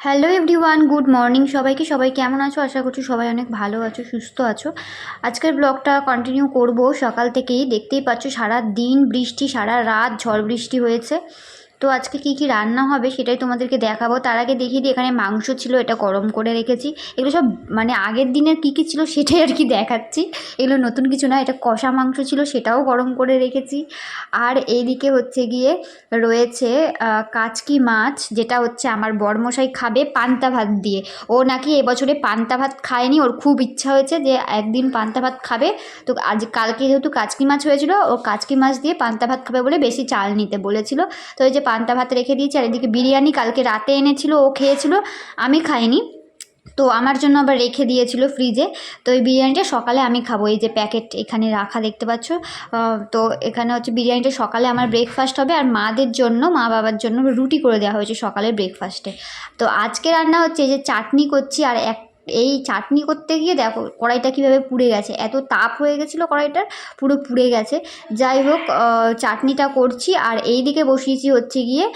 Hello everyone good morning সবাইকে, সবাই কেমন আছো? আশা করছি সবাই অনেক ভালো আছো, সুস্থ আছো। আজকের ব্লগটা কন্টিনিউ করব। সকাল থেকেই দেখতেই পাচ্ছ সারা দিন বৃষ্টি, সারা রাত ঝড় বৃষ্টি হয়েছে। তো আজকে কি কি রান্না হবে সেটাই তোমাদেরকে দেখাবো। তার আগে দেখিয়ে দিই, এখানে মাংস ছিল, এটা গরম করে রেখেছি। এগুলো সব মানে আগের দিনের কী কী ছিল সেটাই আর কি দেখাচ্ছি। এগুলো নতুন কিছু না, এটা কষা মাংস ছিল, সেটাও গরম করে রেখেছি। আর এইদিকে হচ্ছে গিয়ে রয়েছে কাচকি মাছ, যেটা হচ্ছে আমার বরমশাই খাবে পান্তা ভাত দিয়ে। ও নাকি এবছরে পান্তা ভাত খায়নি, ওর খুব ইচ্ছা হয়েছে যে একদিন পান্তা ভাত খাবে। তো আজ, কালকে যেহেতু কাচকি মাছ হয়েছিল, ও কাচকি মাছ দিয়ে পান্তা ভাত খাবে বলে বেশি চাল নিতে বলেছিল। তো এই যে পান্তা ভাত রেখে দিয়েছি, আর এদিকে বিরিয়ানি কালকে রাতে এনেছিল, ও খেয়েছিল, আমি খাইনি। তো আমার জন্য আবার রেখে দিয়েছিল ফ্রিজে তো এই বিরিয়ানিটা সকালে আমি খাব, এই যে প্যাকেট এখানে রাখা দেখতে পাচ্ছ। তো এখানে হচ্ছে বিরিয়ানিটা সকালে আমার ব্রেকফাস্ট হবে, আর মাদের জন্য, মা বাবার জন্য রুটি করে দেওয়া হয়েছে সকালের ব্রেকফাস্টে তো আজকে রান্না হচ্ছে এই যে চাটনি করছি, আর এক এই চাটনি করতে গিয়ে দেখো কড়াইটা কীভাবে পুড়ে গেছে। এত তাপ হয়ে গেছিল কড়াইটার, পুরো পুড়ে গেছে। যাই হোক চাটনিটা করছি আর এই দিকে বসিয়েছি হচ্ছে গিয়ে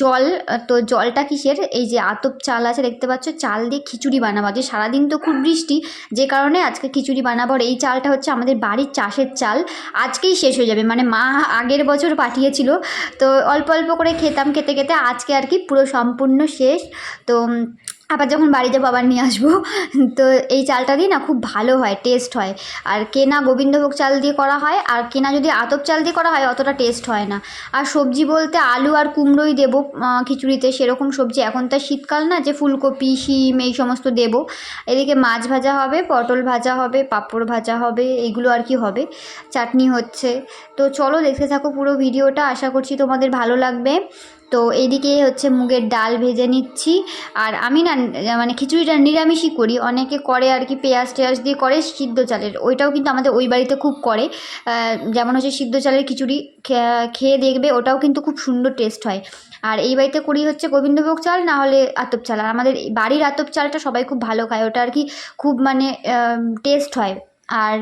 জল। তো জলটা কিসের? এই যে আতপ চাল আছে, দেখতে পাচ্ছ? চাল দিয়ে খিচুড়ি বানাবো। যে সারাদিন তো খুব বৃষ্টি, যে কারণে আজকে খিচুড়ি বানাবো। এই চালটা হচ্ছে আমাদের বাড়ির চাষের চাল। আজকেই শেষ হয়ে যাবে। মানে মা আগের বছর পাঠিয়েছিল। তো অল্প অল্প করে খেতাম খেতে খেতে আজকে আর কি পুরো সম্পূর্ণ শেষ। তো আবার যখন বাড়িতে বাবার নিয়ে আসব, তো এই চালটা দিয়ে না খুব ভালো হয় টেস্ট হয়। আর কেনা গোবিন্দভোগ চাল দিয়ে করা হয়, আর কেনা যদি আতপ চাল দিয়ে করা হয়, অতটা টেস্ট হয় না। আর সবজি বলতে আলু আর কুমড়োই দেবো খিচুড়িতে সেরকম সবজি এখন তো শীতকাল না, যে ফুলকপি, শিম এই সমস্ত দেবো। এদিকে মাছ ভাজা হবে, পটল ভাজা হবে, পাঁপড় ভাজা হবে এগুলো আর কি হবে। চাটনি হচ্ছে। তো চলো দেখতে থাকো পুরো ভিডিওটা, আশা করছি তোমাদের ভালো লাগবে। তো এদিকে হচ্ছে মুগের ডাল ভেজে নিচ্ছি। আর আমি না মানে খিচুড়িটা নিরামিষই করি। অনেকে করে আর কি পেঁয়াজ টেয়াজ দিয়ে করে সিদ্ধ চালের। ওইটাও কিন্তু আমাদের ওই বাড়িতে খুব করে। যেমন হচ্ছে সিদ্ধ চালের খিচুড়ি খেয়ে দেখবে, ওটাও কিন্তু খুব সুন্দর টেস্ট হয়। আর এই বাড়িতে করি হচ্ছে গোবিন্দভোগ চাল, না হলে আতপ চাল। আর আমাদের বাড়ির আতপ চালটা সবাই খুব ভালো খায়। ওটা আর কি খুব মানে টেস্ট হয়। আর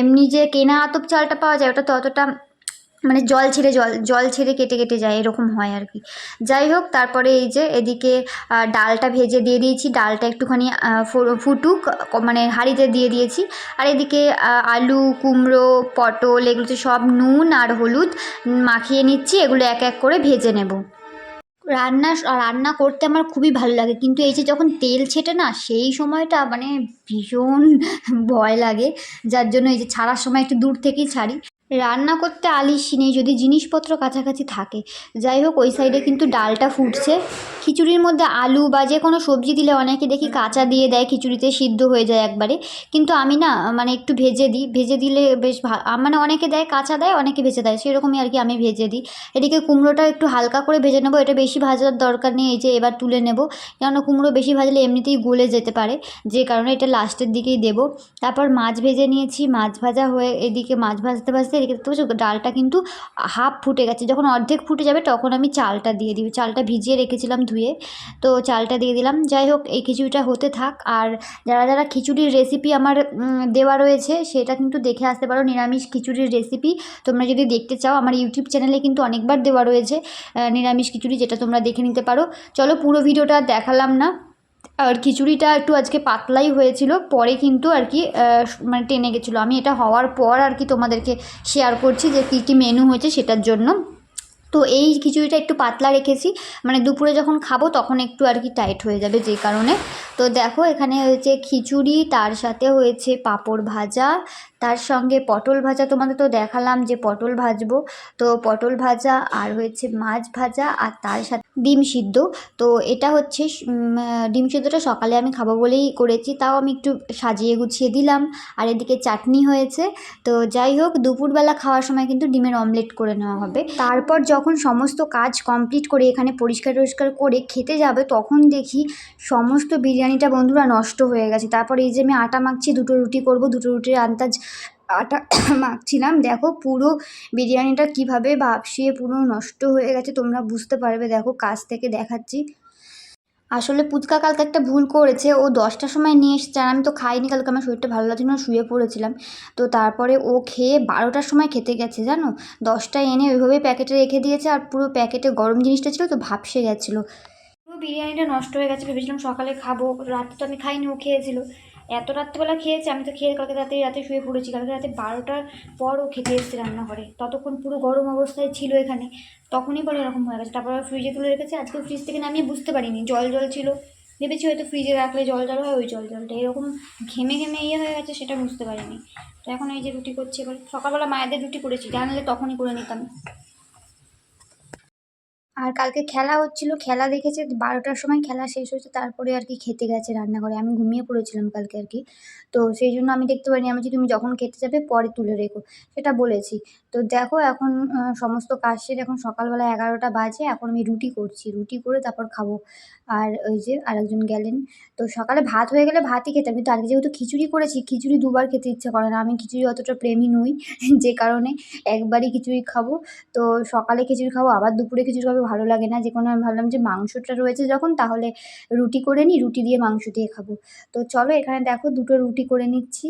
এমনি যে কেনা আতপ চালটা পাওয়া যায় ওটা তো অতটা মানে জল ছেড়ে জল জল ছেড়ে কেটে কেটে যায়, এরকম হয় আর কি। যাই হোক, তারপরে এই যে এদিকে ডালটা ভেজে দিয়ে দিয়েছি। ডালটা একটুখানি ফুটুক মানে হাঁড়িতে দিয়ে দিয়েছি। আর এদিকে আলু, কুমড়ো, পটল এগুলোতে সব নুন আর হলুদ মাখিয়ে নিচ্ছি। এগুলো এক এক করে ভেজে নেব। রান্না রান্না করতে আমার খুবই ভালো লাগে। কিন্তু এই যে যখন তেল ছেটে না, সেই সময়টা মানে ভীষণ ভয় লাগে। যার জন্য এই যে ছাড়ার সময় একটু দূর থেকেই ছাড়ি। রান্না করতে আলিস নেই, যদি জিনিসপত্র কাছাকাছি থাকে। যাই হোক, ওই সাইডে কিন্তু ডালটা ফুটছে। খিচুড়ির মধ্যে আলু বা যে কোনো সবজি দিলে অনেকে দেখি কাঁচা দিয়ে দেয় খিচুড়িতে সিদ্ধ হয়ে যায় একবারে। কিন্তু আমি না মানে একটু ভেজে দিই। ভেজে দিলে বেশ ভা মানে অনেকে দেয় কাঁচা দেয় অনেকে ভেজে দেয়। সেরকমই আর কি আমি ভেজে দিই। এদিকে কুমড়োটা একটু হালকা করে ভেজে নেব। এটা বেশি ভাজার দরকার নেই এই যে এবার তুলে নেব। কেননা কুমড়ো বেশি ভাজলে এমনিতেই গলে যেতে পারে। যে কারণে এটা লাস্টের দিকেই দেবো। তারপর মাছ ভেজে নিয়েছি। মাছ ভাজা হয়ে এদিকে মাছ ভাজতে ভাজতে এদিকে দেখতে পাচ্ছ ডালটা কিন্তু হাফ ফুটে গেছে। যখন অর্ধেক ফুটে যাবে তখন আমি চালটা দিয়ে দিই চালটা ভিজিয়ে রেখেছিলাম ধুয়ে। তো চালটা দিয়ে দিলাম। যাই হোক, এই খিচুড়িটা হতে থাক। আর যারা যারা খিচুড়ির রেসিপি আমার দেওয়া রয়েছে, সেটা কিন্তু দেখে আসতে পারো। নিরামিষ খিচুড়ির রেসিপি তোমরা যদি দেখতে চাও, আমার ইউটিউব চ্যানেলে কিন্তু অনেকবার দেওয়া রয়েছে নিরামিষ খিচুড়ি, যেটা তোমরা দেখে নিতে পারো। চলো, পুরো ভিডিওটা দেখালাম না। আর খিচুড়িটা একটু আজকে পাতলাই হয়েছিল। পরে কিন্তু আর কি মানে টেনে গেছিল। আমি এটা হওয়ার পর আর কি তোমাদেরকে শেয়ার করছি যে কী কী মেনু হয়েছে সেটার জন্য। তো এই খিচুড়িটা একটু পাতলা রেখেছি। মানে দুপুরে যখন খাব তখন একটু আর কি টাইট হয়ে যাবে যে কারণে। তো দেখো এখানে হয়েছে খিচুড়ি, তার সাথে হয়েছে পাঁপড় ভাজা তার সঙ্গে পটল ভাজা তোমাদের তো দেখালাম যে পটল ভাজবো। তো পটল ভাজা আর হয়েছে মাছ ভাজা আর তার সাথে ডিম সিদ্ধ। তো এটা হচ্ছে ডিম সিদ্ধটা সকালে আমি খাব বলেই করেছি, তাও আমি একটু সাজিয়ে গুছিয়ে দিলাম। আর এদিকে চাটনি হয়েছে। তো যাই হোক, দুপুরবেলা খাওয়ার সময় কিন্তু ডিমের অমলেট করে নেওয়া হবে। তারপর যখন সমস্ত কাজ কমপ্লিট করে এখানে পরিষ্কার টরিষ্কার করে খেতে যাবে, তখন দেখি সমস্ত বিরিয়ানিটা বন্ধুরা নষ্ট হয়ে গেছে। তারপর এই যে আমি আটা মাখছি, দুটো রুটি করব, দুটো রুটির আন্দাজ আটা মাখছিলাম। দেখো পুরো বিরিয়ানিটা কীভাবে ভাপসিয়ে পুরো নষ্ট হয়ে গেছে, তোমরা বুঝতে পারবে। দেখো কাছ থেকে দেখাচ্ছি। আসলে পুচকা কালকে একটা ভুল করেছে। ও দশটার সময় নিয়ে এসেছে আর আমি তো খাইনি কালকে। আমার শরীরটা ভালো লাগছিল না, শুয়ে পড়েছিলাম। তো তারপরে ও খেয়ে বারোটার সময় খেতে গেছে, জানো? দশটায় এনে ওইভাবেই প্যাকেটে রেখে দিয়েছে আর পুরো প্যাকেটে গরম জিনিসটা ছিল তো ভাপসে গেছিল। পুরো বিরিয়ানিটা নষ্ট হয়ে গেছে, ভেবেছিলাম সকালে খাব। রাতে তো আমি খাইনি, ও খেয়েছিল। এত রাত্রেবেলা খেয়েছে, আমি তো খেয়ে কালকে রাতে রাতে শুয়ে পড়েছি। কালকে রাতে বারোটার পর ও খেতে এসেছে রান্নাঘরে। ততক্ষণ পুরো গরম অবস্থায় ছিল এখানে। তখনই পরে এরকম হয়ে গেছে। তারপর ফ্রিজে তুলে রেখেছে। আজকে ফ্রিজ থেকে নামিয়ে বুঝতে পারিনি। জল জল ছিল। ভেবেছি হয়তো ফ্রিজে রাখলে জল জল হয়, ওই জল জলটা। এরকম ঘেমে ঘেমে ইয়ে হয়ে গেছে, সেটা বুঝতে পারিনি। তো এখন এই যে রুটি করছি, এবার সকালবেলা মায়েদের রুটি করেছি। জানলে তখনই করে নিতাম। আর কালকে খেলা হচ্ছিল, খেলা দেখেছে, বারোটার সময় খেলা শেষ হয়েছে, তারপরে আর কি খেতে গেছে রান্নাঘরে। আমি ঘুমিয়ে পড়েছিলাম কালকে আর কি। তো সেই জন্য আমি দেখতে পারিনি। আমি তুমি যখন খেতে যাবে, পরে তুলে রেখো। সেটা বলেছি। তো দেখো এখন সমস্ত কাজ সেরে এখন সকালবেলা এগারোটা বাজে। এখন আমি রুটি করছি। রুটি করে তারপর খাব। আর ওই যে আরেকজন গেলেন। তো সকালে ভাত হয়ে গেলে ভাতই খেতাম কিন্তু আজকে যেহেতু খিচুড়ি করেছি, খিচুড়ি দুবার খেতে ইচ্ছে করে না। আমি খিচুড়ি অতটা প্রেমী নই, যে কারণে একবারই খিচুড়ি খাব। তো সকালে খিচুড়ি খাব, আবার দুপুরে খিচুড়ি খাব, ভালো লাগে না। যে কোনো আমি ভাবলাম যে মাংসটা রয়েছে যখন, তাহলে রুটি করে নিই, রুটি দিয়ে মাংস দিয়ে খাব। তো চলো এখানে দেখো, দুটো রুটি করে নিচ্ছি।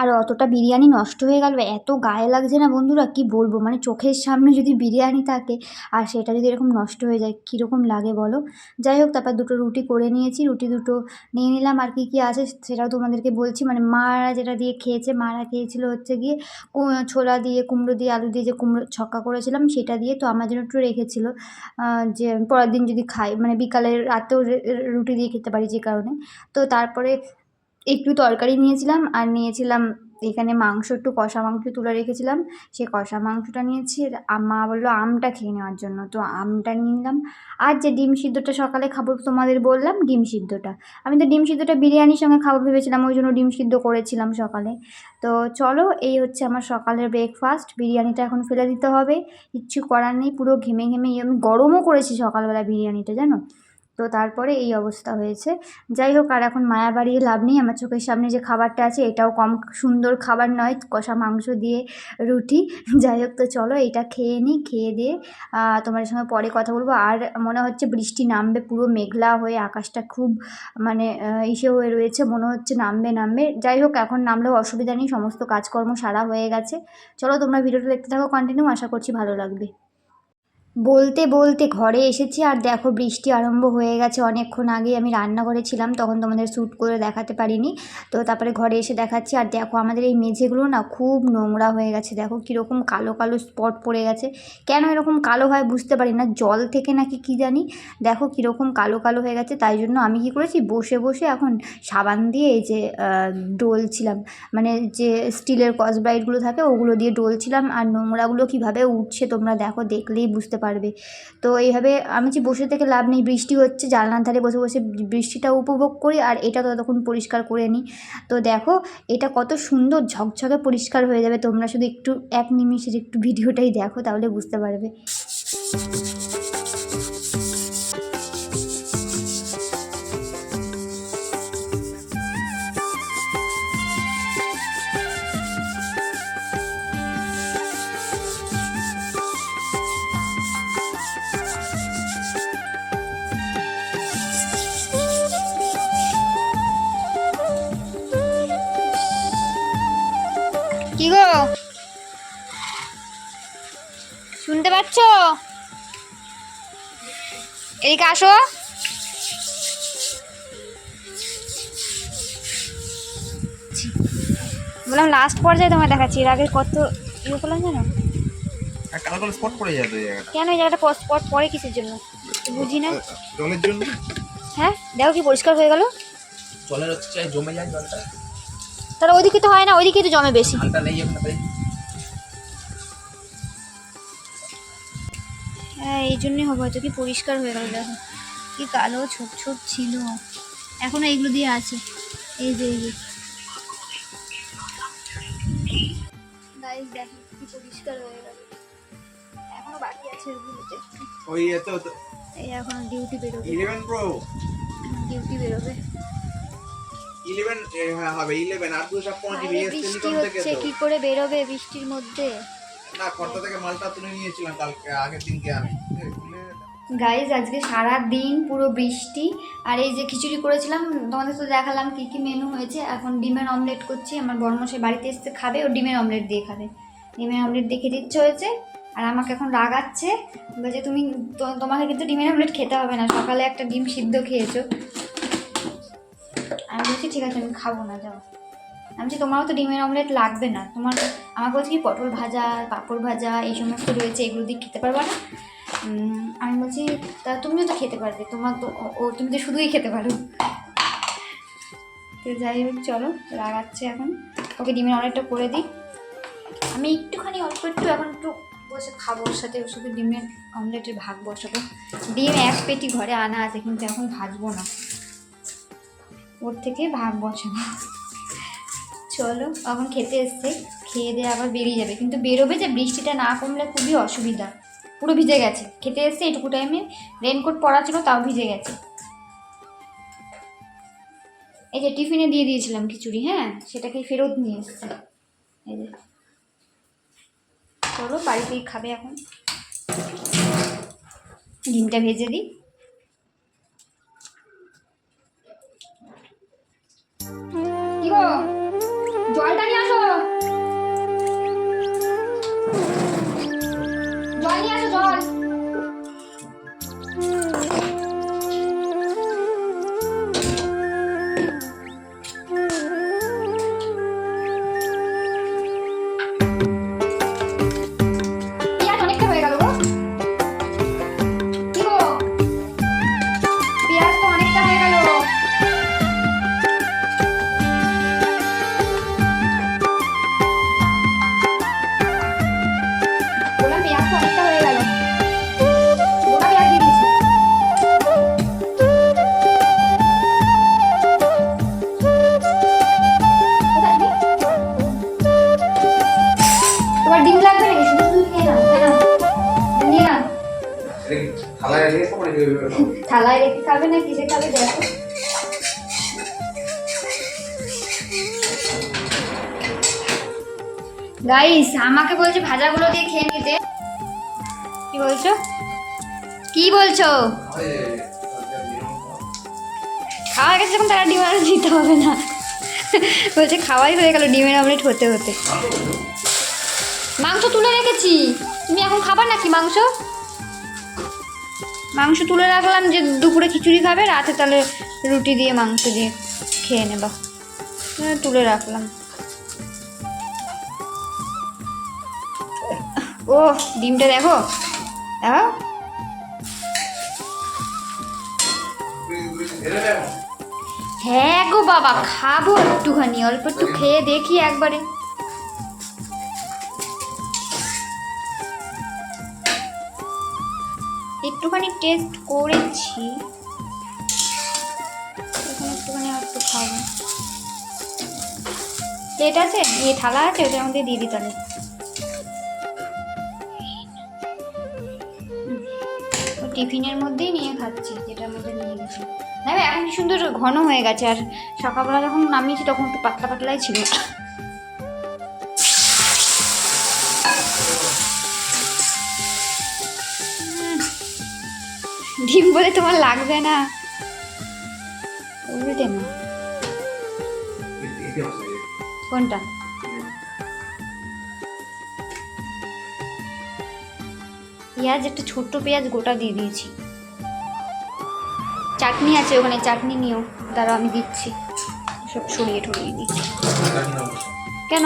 আর অতটা বিরিয়ানি নষ্ট হয়ে গেল, এত গায়ে লাগছে না বন্ধুরা, কি বলব? মানে চোখের সামনে যদি বিরিয়ানি থাকে আর সেটা যদি এরকম নষ্ট হয়ে যায়, কীরকম লাগে বলো? যাই হোক, তারপর দুটো রুটি করে নিয়েছি, রুটি দুটো নিয়ে নিলাম, আর কী কী আছে সেটাও তোমাদেরকে বলছি। মানে মারা যেটা দিয়ে খেয়েছে, মারা খেয়েছিল হচ্ছে গিয়ে ছোলা দিয়ে, কুমড়ো দিয়ে, আলু দিয়ে যে কুমড়ো ছক্কা করেছিলাম, সেটা দিয়ে তো আমার জন্য একটু রেখেছিল। যে পরের দিন যদি খাই মানে বিকালে রাতেও রুটি দিয়ে খেতে পারি যে কারণে। তো তারপরে একটু তরকারি নিয়েছিলাম আর নিয়েছিলাম এখানে মাংস, একটু কষা মাংস তুলে রেখেছিলাম। সেই কষা মাংসটা নিয়েছি মা বলল আমটা খেয়ে নেওয়ার জন্য। তো আমটা নিয়ে নিলাম। আর যে ডিম সিদ্ধটা সকালে খাব তোমাদের বললাম, ডিম সিদ্ধটা। আমি তো ডিম সিদ্ধটা বিরিয়ানির সঙ্গে খাব ভেবেছিলাম, ওই জন্য ডিম সিদ্ধ করেছিলাম সকালে। তো চলো, এই হচ্ছে আমার সকালের ব্রেকফাস্ট বিরিয়ানিটা এখন ফেলে দিতে হবে। কিচ্ছু করার নেই, পুরো ঘেমে ঘেমে, আমি গরমও করেছি সকালবেলা বিরিয়ানিটা, জানো? তো তারপরে এই অবস্থা হয়েছে। যাই হোক, আর এখন মায়া বাড়িয়ে লাভ নেই। আমার চোখের সামনে যে খাবারটা আছে, এটাও কম সুন্দর খাবার নয়, কষা মাংস দিয়ে রুটি। যাই হোক, তো চলো এটা খেয়ে নিই খেয়ে দিয়ে তোমার সঙ্গে পরে কথা বলব। আর মনে হচ্ছে বৃষ্টি নামবে, পুরো মেঘলা হয়ে আকাশটা খুব মানে ইসে হয়ে রয়েছে, মনে হচ্ছে নামবে নামবে। যাই হোক, এখন নামলেও অসুবিধা নেই, সমস্ত কাজকর্ম সারা হয়ে গেছে। চলো, তোমরা ভিডিওটা দেখতে থাকো কন্টিনিউ আশা করছি ভালো লাগবে। বলতে বলতে ঘরে এসেছি আর দেখো বৃষ্টি আরম্ভ হয়ে গেছে। অনেকক্ষণ আগে আমি রান্নাঘরে ছিলাম তখন তোমাদের শ্যুট করে দেখাতে পারিনি। তো তারপরে ঘরে এসে দেখাচ্ছি। আর দেখো আমাদের এই মেঝেগুলো না খুব নোংরা হয়ে গেছে। দেখো কীরকম কালো কালো স্পট পড়ে গেছে। কেন এরকম কালো হয় বুঝতে পারি না। জল থেকে নাকি কি জানি? দেখো কীরকম কালো কালো হয়ে গেছে। তাই জন্য আমি কি করেছি? বসে বসে এখন সাবান দিয়ে এই যে ডলছিলাম। মানে যে স্টিলের কসব্রাইটগুলো থাকে ওগুলো দিয়ে ডলছিলাম। আর নোংরাগুলো কীভাবে উঠছে তোমরা দেখো, দেখলেই বুঝতে পারবে। তো এইভাবে আমি যে বসে থেকে লাভ নেই, বৃষ্টি হচ্ছে, জানলার ধারে বসে বসে বৃষ্টিটা উপভোগ করি আর এটা ততক্ষণ পরিষ্কার করে নিই। তো দেখো, এটা কত সুন্দর ঝকঝকে পরিষ্কার হয়ে যাবে। তোমরা শুধু একটু, এক নিমিষের একটু ভিডিওটাই দেখো, তাহলে বুঝতে পারবে। এদিকে আসো। বললাম লাস্ট পর্যায়ে তোমায় দেখাচ্ছি। এর আগে কত ইয়ে করলাম জানো? আর কালো কালো স্পট পড়ে যায় জায়গাটা। কেন এই জায়গাটা স্পট পরে কিসের জন্য? বুঝি না। জলের জন্য? হ্যাঁ? দেখো কি পরিষ্কার হয়ে গেল। জলের জমে যায় জলটা। তাহলে ওইদিকে তো হয় না ওইদিকে তো জমে বেশি। এই জন্যই হবে হয়তো কি পরিষ্কার হয়ে গেল দেখো। কি কালো ছোপ ছোপ ছিল। এখনও এইগুলো দিয়ে আছে। এই যে এই যে। গাইস দেখো কি পরিষ্কার হয়ে গেল। এখনও বাকি আছে ওগুলোতে ওই এত এই এখন ডিউটি বেরোবে। প্রো ডিউটি বেরোবে। হ্যাঁ হবে আর বৃষ্টি হচ্ছে কি করে বেরোবে বৃষ্টির মধ্যে? না খর্তা থেকে মালটা তুলে নিয়েছিলাম কালকে, আগের দিনকে আমি। গাইজ আজকে সারা দিন পুরো বৃষ্টি, আর এই যে খিচুড়ি করেছিলাম, তোমাদের তো দেখালাম কী কী মেনু হয়েছে। এখন ডিমের অমলেট করছি, আমার বড়মশাই বাড়িতে এসে খাবে, ও ডিমের অমলেট দিয়ে খাবে। ডিমের অমলেট দিয়ে খেতে ইচ্ছে হয়েছে, আর আমাকে এখন রাগাচ্ছে, বলছে তুমি তোমাকে কিন্তু ডিমের অমলেট খেতে হবে না, সকালে একটা ডিম সিদ্ধ খেয়েছো। আমি বলছি, ঠিক আছে, আমি খাব না, যাও। আমি বলছি তোমারও তো ডিমের অমলেট লাগবে না। তোমার আমাকে বলছি কি পটল ভাজা, পাঁপড় ভাজা, এই সমস্ত রয়েছে, এগুলো দিয়ে খেতে পারবে না? আমি বলছি, তা তুমিও তো খেতে পারবে, তোমার তো ও- ও, তুমি তো শুধুই খেতে পারো। তো যাই হোক, চলো লাগাচ্ছে এখন। ওকে ডিমের অমলেটটা করে দিই। আমি একটুখানি অল্প একটু এখন একটু বসে খাব ওর সাথে ওর সাথে ডিমের অমলেটের ভাগ বসাবো। ডিম এক পেটি ঘরে আনা আছে, কিন্তু এখন ভাজবো না। ওর থেকে ভাগ বসাবো। চলো এখন খেতে এসছে, খেয়ে দিয়ে আবার বেরিয়ে যাবে। কিন্তু বেরোবে যে বৃষ্টিটা না কমলে খুবই অসুবিধা। পুরো ভিজে গেছে। খেতে এসছে এটুকু টাইমে রেনকোট পরা ছিল, তাও ভিজে গেছে। এই যে টিফিনে দিয়ে দিয়েছিলাম খিচুড়ি হ্যাঁ? সেটাকে ফেরত নিয়ে এসছে। এই যে। চলো, বাড়িতেই খাবে এখন। ডিমটা ভেজে দিই। কি থালায় রেখে খাবে না কিসে খাবে দেখো। গাইস আমাকে বলছে ভাজাগুলো দিয়ে খেয়ে নিতে। কি বলছো? কি বলছো? খাওয়া গেছে যখন তারা ডিম আর দিতে হবে না বলছে খাওয়াই হয়ে গেল ডিমের অমলেট হতে হতে। মাংস তুলে রেখেছি। তুমি এখন খাবার নাকি মাংস? মাংস তুলে রাখলাম যে দুপুরে খিচুড়ি খাবে, রাতে তাহলে রুটি দিয়ে মাংস দিয়ে খেয়ে নেবা। তুলে রাখলাম। ও, ডিমটা দেখো। দেখো। হ্যাঁ গো বাবা, খাব একটুখানি, অল্প একটু খেয়ে দেখি একবারে। একটুখানি টেস্ট করেছি। এখন একটুখানি আর একটু খাব প্লেট আছে? ইয়ে থালা আছে? ওটার মধ্যে দিয়ে দিই তাহলে টিফিনের মধ্যেই নিয়ে খাচ্ছি যেটার মধ্যে নিয়ে গেছি। না এখন কি সুন্দর ঘন হয়ে গেছে। আর সকালবেলা যখন নামিয়েছি, তখন একটু পাতলা পাতলাই ছিল। ডিম বলে তোমার লাগবে না। উল্টে না। কোনটা? পেঁয়াজ, একটা ছোট্ট পেঁয়াজ গোটা দিয়ে দিয়েছি। চাটনি আছে ওখানে, চাটনি নিও। দাঁড়া আমি দিচ্ছি। সব সরিয়ে ঠরিয়ে দিচ্ছি। কেন?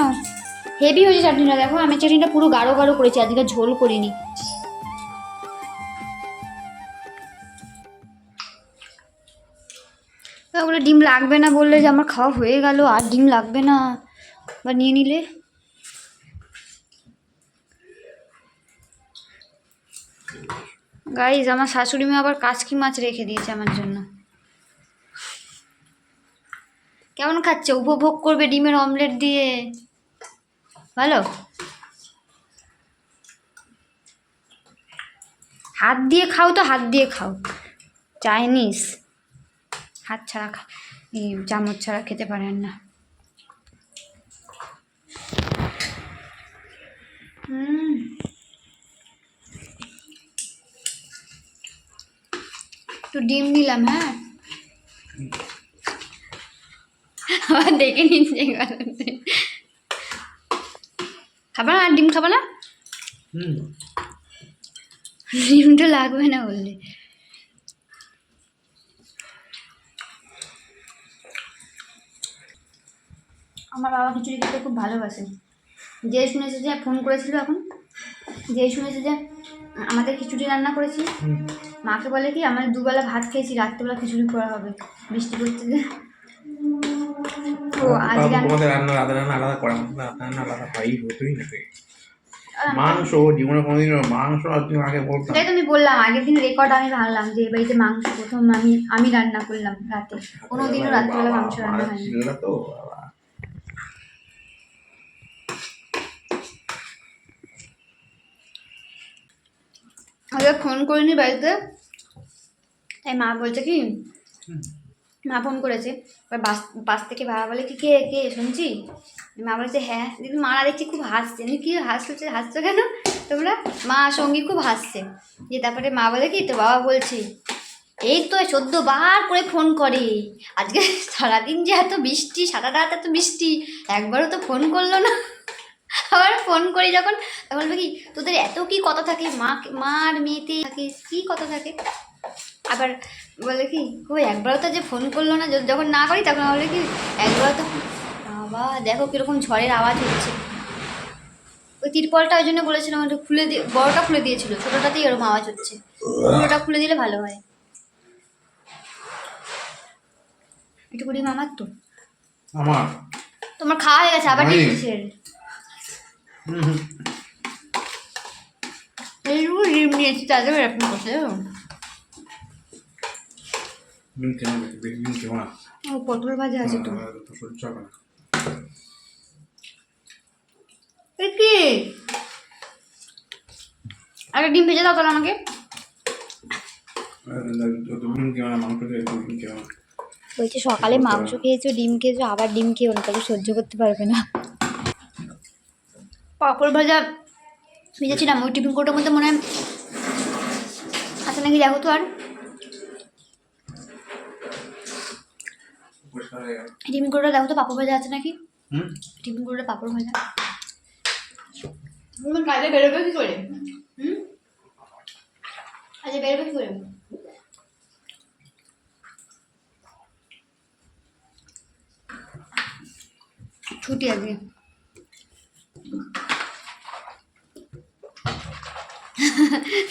হেভি হয়েছে চাটনিটা, দেখো, আমি চাটনিটা পুরো গাঢ় গাঢ় করেছি, আজকে ঝোল করিনি। ওগুলো ডিম লাগবে না বললে যে আমার খাওয়া হয়ে গেল, আর ডিম লাগবে না। বা নিয়ে নিলে। গাইজ আমার শাশুড়ি মা আবার কাচকি মাছ রেখে দিয়েছে আমার জন্য। কেমন খাচ্ছে? উপভোগ করবে ডিমের অমলেট দিয়ে। ভালো? হাত দিয়ে খাও তো, হাত দিয়ে খাও। চাইনিজ হাত ছাড়া চামচ ছাড়া খেতে পারেন না। হুম একটু ডিম নিলাম হ্যাঁ? আবার দেখে নিচ্ছে। খাবা না? আর ডিম খাবা না? ডিমটা লাগবে না বললে। আমার বাবা খিচুড়ি খেতে খুব ভালোবাসে। যে শুনেছে যে ফোন করেছিল এখন যে শুনেছে যে আমাদের খিচুড়ি রান্না করেছি মাকে বলে কি আমাদের দুবেলা ভাত খেয়েছি রাত্রেবেলা খিচুড়ি করা হবে বৃষ্টি ও আজকে আমি তোমাদের রান্না রাধা রান্না আলাদা করা হতো না রাধা রান্না আলাদা হয় হতোই না মাংস জীবনে কোনোদিনও মাংস আর তুমি আগে বলতাম। সেটাই তো আমি বললাম আগের দিন রেকর্ড আমি ভাবলাম যে এই বাড়িতে মাংস প্রথম আমি আমি রান্না করলাম রাতে। কোনোদিনও রাত্রেবেলা মাংস রান্না হয়নি। তো আগে ফোন করিনি বাড়িতে। তাই মা বলছে কি মা ফোন করেছে। এবার বাস বাস থেকে বাবা বলে কি কে কে শুনছি? মা বলেছে হ্যাঁ দিদি মারা দেখছি খুব হাসছে। আমি কি হাসছে হাসছো কেন? তোমরা মা সঙ্গী খুব হাসছে। যে তারপরে মা বলে কি তো বাবা বলছি এই তো চোদ্দ বার করে ফোন করে। আজকে সারাদিন যে এত বৃষ্টি সারা রাত এত বৃষ্টি একবারও তো ফোন করল না। আবার ফোন করি যখন তখন বলবে কি তোদের এত কি কথা থাকে? মা মা আর মেয়েতে থাকে কি কথা থাকে? আবার বলে কি ওই একবারও তো যে ফোন করল না যখন না করি তখন বলে কি একবারও তো বাবা দেখো কীরকম ঝড়ের আওয়াজ হচ্ছে। ওই তিরপলটা ওই জন্য বলেছিলাম একটু খুলে দিয়ে বড়টা খুলে দিয়েছিল ছোটোটাতেই এরকম আওয়াজ হচ্ছে। পুরোটা খুলে দিলে ভালো হয়। একটু করি মামার তো আমার তোমার খাওয়া হয়ে গেছে আবার। এইটুকু ডিম নিয়েছি তাদের এরকম খেয়ে না। ও পটল ভাজা আছে তো। এ কি? আগে ডিম ভেজে দাও তাহলে আমাকে। খেয়ে। বলছে সকালে মাংস খেয়েছো ডিম খেয়েছো আবার ডিম খেয়েও না তাহলে সহ্য করতে পারবে না। পাঁপড় ভাজা ভেজেছিলাম। ওই টিফিন কোটার মধ্যে মনে হয় আছে নাকি দেখো তো আর। টিফিন কোটা দেখো তো পাঁপড় ভাজা আছে নাকি? টিফিন কোটা পাঁপড় ভাজা। কাজে বেরোবে কি করে? হুম? কাজে বেরোবে কি করে? ছুটি আজকে।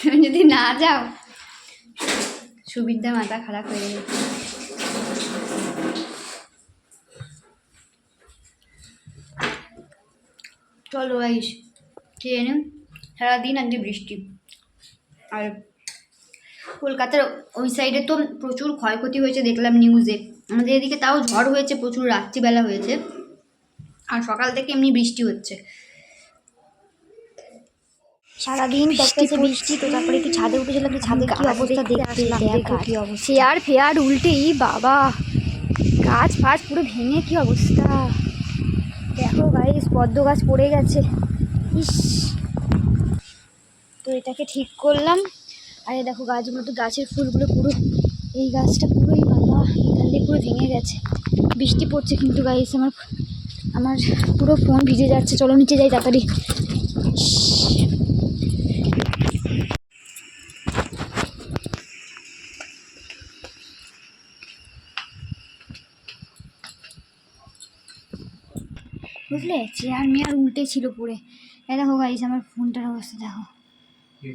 তুমি যদি না যাও সুবিধা মাথা খারাপ হয়ে যাবে। চলো খেয়ে নিন সারাদিন আজকে বৃষ্টি। আর কলকাতার ওই সাইডে তো প্রচুর ক্ষয়ক্ষতি হয়েছে, দেখলাম নিউজে আমাদের এদিকে তাও ঝড় হয়েছে, প্রচুর রাত্রিবেলা হয়েছে। আর সকাল থেকে এমনি বৃষ্টি হচ্ছে। সারাদিন বৃষ্টি বৃষ্টি তো তারপরে একটু ছাদে উঠেছিলাম যে ছাদের কি অবস্থা দেখতে দেখো কি অবস্থা। চেয়ার ফেয়ার উল্টেই বাবা। গাছ ফাছ পুরো ভেঙে কি অবস্থা। দেখো গাইস পদ্ম গাছ পড়ে গেছে। ইস। তো এটাকে ঠিক করলাম। আরে দেখো গাছগুলো তো গাছের ফুলগুলো পুরো এই গাছটা পুরোই বাবা এখান দিয়ে পুরো ভেঙে গেছে। বৃষ্টি পড়ছে কিন্তু গাইস আমার আমার পুরো ফোন ভিজে যাচ্ছে। চলো নিচে যাই তাড়াতাড়ি। বুঝলে চেয়ার মেয়ার উল্টে ছিল পুরে এ দেখো গাইস আমার ফোনটার অবস্থা দেখো।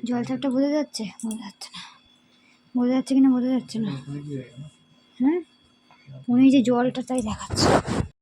জল চাপটা বোঝা যাচ্ছে? বোঝা যাচ্ছে না। বোঝা যাচ্ছে কিনা? বোঝা যাচ্ছে না। হ্যাঁ উনি হয় যে জলটা তাই দেখাচ্ছে।